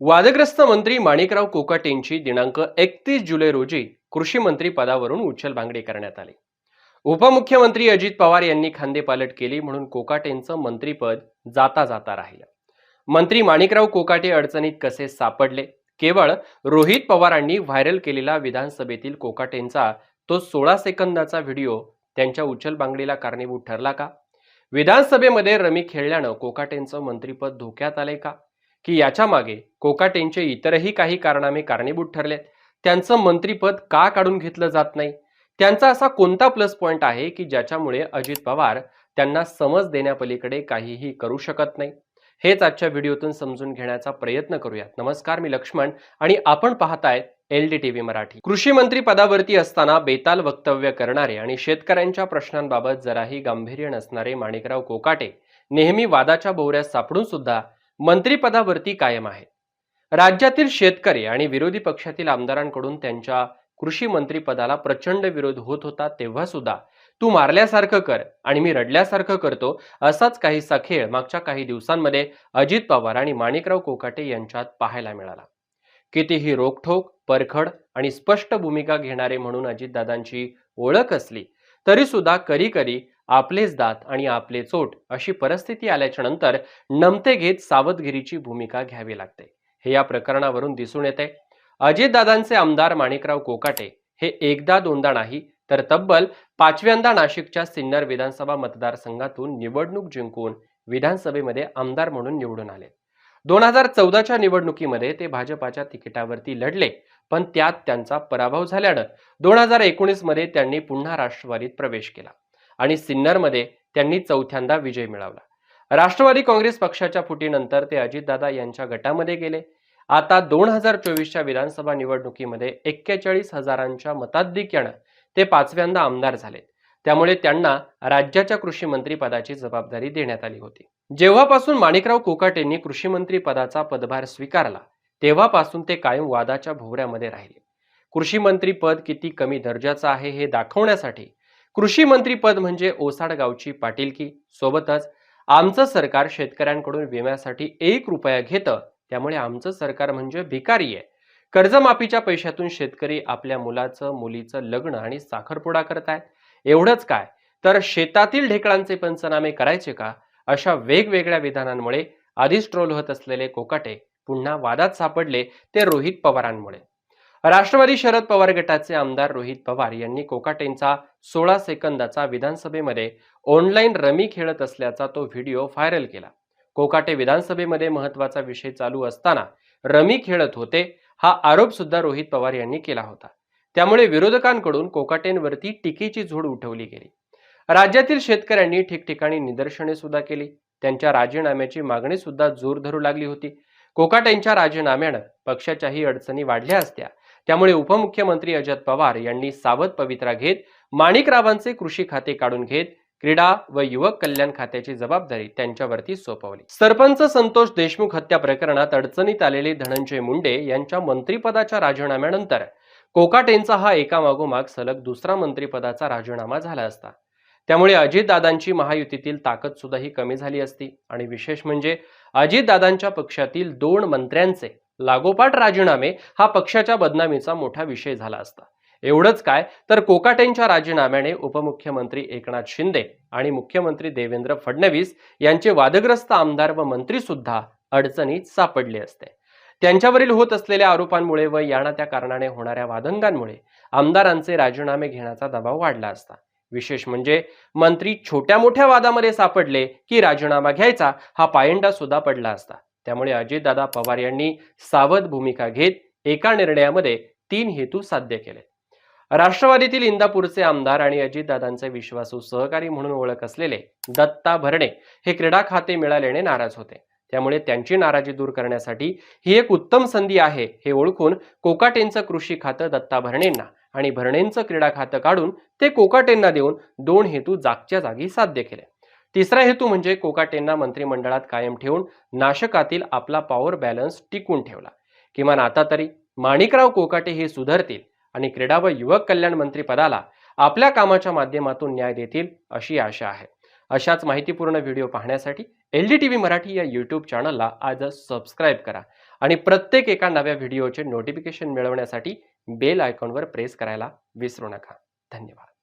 वादग्रस्त मंत्री माणिकराव कोकाटेंची दिनांक एकतीस जुलै रोजी कृषी मंत्री पदावरून उचलबांगडी करण्यात आली. उपमुख्यमंत्री अजित पवार यांनी खांदेपालट केली म्हणून कोकाटेंचं मंत्रीपद जाता जाता राहिलं. मंत्री माणिकराव कोकाटे अडचणीत कसे सापडले? केवळ रोहित पवारांनी व्हायरल केलेला विधानसभेतील कोकाटेंचा तो सोळा सेकंदाचा व्हिडिओ त्यांच्या उचलबांगडीला कारणीभूत ठरला का? विधानसभेमध्ये रमी खेळल्यानं कोकाटेंचं मंत्रीपद धोक्यात आले का? की याच्या मागे कोकाटेंचे इतरही काही कारणामे कारणीभूत ठरलेत. त्यांचं मंत्रीपद का काढून घेतलं जात नाही? त्यांचा असा कोणता प्लस पॉईंट आहे की ज्याच्यामुळे अजित पवार त्यांना समज देण्यापलीकडे काहीही करू शकत नाही? हेच आजच्या व्हिडिओतून समजून घेण्याचा प्रयत्न करूयात. नमस्कार मी लक्ष्मण आणि आपण पाहताय एल डी टीव्ही मराठी. कृषी मंत्री पदावरती असताना बेताल वक्तव्य करणारे आणि शेतकऱ्यांच्या प्रश्नांबाबत जराही गांभीर्य नसणारे माणिकराव कोकाटे नेहमी वादाच्या भोवऱ्यात सापडून सुद्धा मंत्रिपदावरती कायम आहेत राज्यातील शेतकरी आणि विरोधी पक्षातील आमदारांकडून त्यांच्या कृषी मंत्रीपदाला प्रचंड विरोध होत होता तेव्हा सुद्धा तू मारल्यासारखं कर आणि मी रडल्यासारखं करतो असाच काहीसा खेळ मागच्या काही दिवसांमध्ये अजित पवार आणि माणिकराव कोकाटे यांच्यात पाहायला मिळाला. कितीही रोखठोक परखड आणि स्पष्ट भूमिका घेणारे म्हणून अजितदादांची ओळख असली तरी सुद्धा कधी कधी आपलेच दात आणि आपले चोट अशी परिस्थिती आल्याच्यानंतर नमते घेत सावधगिरीची भूमिका घ्यावी लागते. हे या प्रकरणावरून दिसून येते. अजितदादांचे आमदार माणिकराव कोकाटे हे एकदा दोनदा नाही तर तब्बल पाचव्यांदा नाशिकच्या सिन्नर विधानसभा मतदारसंघातून निवडणूक जिंकून विधानसभेमध्ये आमदार म्हणून निवडून आले. दोन हजार चौदाच्या निवडणुकीमध्ये ते भाजपाच्या तिकिटावरती लढले पण त्यात त्यांचा पराभव झाल्यानं दोन हजार एकोणीसमध्ये त्यांनी पुन्हा राष्ट्रवादीत प्रवेश केला. आणि सिन्नरमध्ये त्यांनी चौथ्यांदा विजय मिळवला. राष्ट्रवादी काँग्रेस पक्षाच्या फुटीनंतर ते अजितदादा यांच्या गटामध्ये गेले. आता दोन हजार चोवीसच्या विधानसभा निवडणुकीमध्ये एक्केचाळीस हजारांच्या मताधिक्यानं ते पाचव्यांदा आमदार झाले त्यामुळे त्यांना राज्याच्या कृषी मंत्री पदाची जबाबदारी देण्यात आली होती. जेव्हापासून माणिकराव कोकाटेंनी कृषी मंत्री पदाचा पदभार स्वीकारला तेव्हापासून ते कायम वादाच्या भोवऱ्यामध्ये राहिले. कृषी मंत्री पद किती कमी दर्जाचं आहे हे दाखवण्यासाठी कृषी मंत्रीपद म्हणजे ओसाड गावची पाटीलकी. सोबतच आमचं सरकार शेतकऱ्यांकडून विम्यासाठी एक रुपया घेतं त्यामुळे आमचं सरकार म्हणजे भिकारी आहे. कर्जमाफीच्या पैशातून शेतकरी आपल्या मुलाचं मुलीचं लग्न आणि साखरपुडा करतायत. एवढंच काय? तर शेतातील ढेकळांचे पंचनामे करायचे का? अशा वेगवेगळ्या विधानांमुळे आधीच ट्रोल होत असलेले कोकाटे पुन्हा वादात सापडले ते रोहित पवारांमुळे. राष्ट्रवादी शरद पवार गटाचे आमदार रोहित पवार यांनी कोकाटेंचा सोळा सेकंदाचा विधानसभेमध्ये ऑनलाईन रमी खेळत असल्याचा तो व्हिडिओ व्हायरल केला. कोकाटे विधानसभेमध्ये महत्त्वाचा विषय चालू असताना रमी खेळत होते हा आरोप सुद्धा रोहित पवार यांनी केला होता. त्यामुळे विरोधकांकडून कोकाटेंवरती टीकेची झोड उठवली गेली. राज्यातील शेतकऱ्यांनी ठिकठिकाणी निदर्शने सुद्धा केली. त्यांच्या राजीनाम्याची मागणी सुद्धा जोर धरू लागली होती. कोकाटेंच्या राजीनाम्यानं पक्षाच्याही अडचणी वाढल्या असत्या. त्यामुळे उपमुख्यमंत्री अजित पवार यांनी सावध पवित्रा घेत माणिकरावांचे कृषी खाते काढून घेत क्रीडा व युवक कल्याण खात्याची जबाबदारी त्यांच्यावरती सोपवली. सरपंच संतोष देशमुख हत्या प्रकरणात अडचणीत आलेले धनंजय मुंडे यांच्या मंत्रिपदाच्या राजीनाम्यानंतर कोकाटेंचा हा एकामागोमाग सलग दुसरा मंत्रिपदाचा राजीनामा झाला असता. त्यामुळे अजितदादांची महायुतीतील ताकद सुद्धा ही कमी झाली असती आणि विशेष म्हणजे अजितदादांच्या पक्षातील दोन मंत्र्यांचे लागोपाठ राजीनामे हा पक्षाच्या बदनामीचा मोठा विषय झाला असता. एवढंच काय तर कोकाटेंच्या राजीनाम्याने उपमुख्यमंत्री एकनाथ शिंदे आणि मुख्यमंत्री देवेंद्र फडणवीस यांचे वादग्रस्त आमदार व मंत्री सुद्धा अडचणीत सापडले असते. त्यांच्यावरील होत असलेल्या आरोपांमुळे व याना त्या कारणाने होणाऱ्या वादंगांमुळे आमदारांचे राजीनामे घेण्याचा दबाव वाढला असता. विशेष म्हणजे मंत्री छोट्या मोठ्या वादामध्ये सापडले की राजीनामा घ्यायचा हा पायंडा सुद्धा पडला असता. त्यामुळे अजितदादा पवार यांनी सावध भूमिका घेत एका निर्णयामध्ये तीन हेतू साध्य केले. राष्ट्रवादीतील इंदापूरचे आमदार आणि अजितदादांचे विश्वासू सहकारी म्हणून ओळख असलेले दत्ता भरणे हे क्रीडा खाते मिळाल्याने नाराज होते. त्यामुळे त्यांची नाराजी दूर करण्यासाठी ही एक उत्तम संधी आहे हे ओळखून कोकाटेंचं कृषी खातं दत्ता भरणेंना आणि भरणेंचं क्रीडा खातं काढून ते कोकाटेंना देऊन दोन हेतू जागच्या जागी साध्य केले. तिसरा हेतू म्हणजे कोकाटेंना मंत्रिमंडळात कायम ठेवून नाशकातील आपला पॉवर बॅलन्स टिकून ठेवला. किमान आता तरी माणिकराव कोकाटे हे सुधारतील आणि क्रीडा व युवक कल्याण मंत्री पदाला आपल्या कामाच्या माध्यमातून न्याय देतील अशी आशा आहे. अशाच माहितीपूर्ण व्हिडिओ पाहण्यासाठी L D T V Marathi या यूट्यूब चॅनलला आजच सबस्क्राईब करा आणि प्रत्येक एका नव्या व्हिडिओचे नोटिफिकेशन मिळवण्यासाठी बेल आयकॉनवर प्रेस करायला विसरू नका. धन्यवाद.